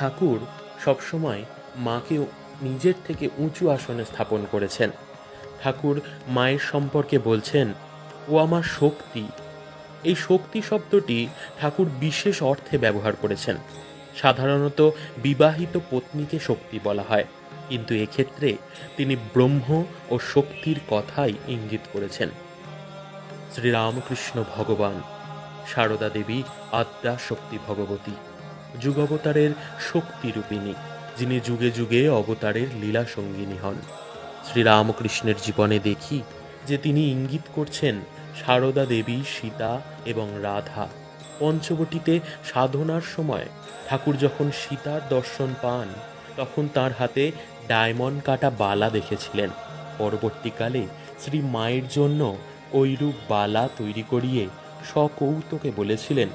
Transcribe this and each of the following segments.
ঠাকুর সবসময় মাকে নিজের থেকে উঁচু আসনে স্থাপন করেছেন। ঠাকুর মায়ের সম্পর্কে বলছেন, ও আমার শক্তি। এই শক্তি শব্দটি ঠাকুর বিশেষ অর্থে ব্যবহার করেছেন। সাধারণত বিবাহিত পত্নীকে শক্তি বলা হয়, কিন্তু এক্ষেত্রে তিনি ব্রহ্ম ও শক্তির কথাই ইঙ্গিত করেছেন। শ্রীরামকৃষ্ণ ভগবান, সারদা দেবী আদ্যা শক্তি ভগবতী। যুগাবতারের শক্তিরূপিণী, যিনি যুগে যুগে অবতারের লীলা সঙ্গিনী হন। শ্রীরামকৃষ্ণের জীবনে দেখি যে তিনি ইঙ্গিত করছেন সারদা দেবী, সীতা এবং রাধা। পঞ্চবটিতে সাধনার সময় ঠাকুর যখন সীতার দর্শন পান, তখন তার হাতে ডায়মন্ড কাটা বালা দেখেছিলেন। পরবর্তীকালে শ্রী মায়ের জন্য ঐরূপ বালা তৈরি করিয়ে সকৌতকে বলেছিলেন,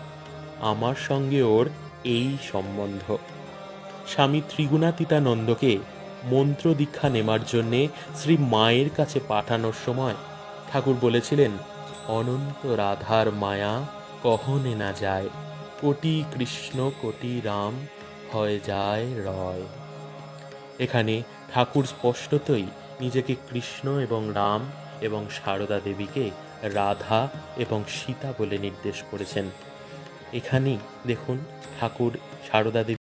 আমার সঙ্গে ওর এই সম্বন্ধ। স্বামী ত্রিগুণাতীতানন্দকে মন্ত্র দীক্ষা নেবার জন্যে শ্রী মায়ের কাছে পাঠানোর সময় ঠাকুর বলেছিলেন, অনন্ত রাধার মায়া কহনে না যায়, কোটি কৃষ্ণ, কোটি রাম হয় যায় রয়। এখানে ঠাকুর স্পষ্টতই নিজেকে কৃষ্ণ এবং রাম এবং সারদা দেবীকে রাধা এবং সীতা বলে নির্দেশ করেছেন। এখানেই দেখুন ঠাকুর সারদা দেবী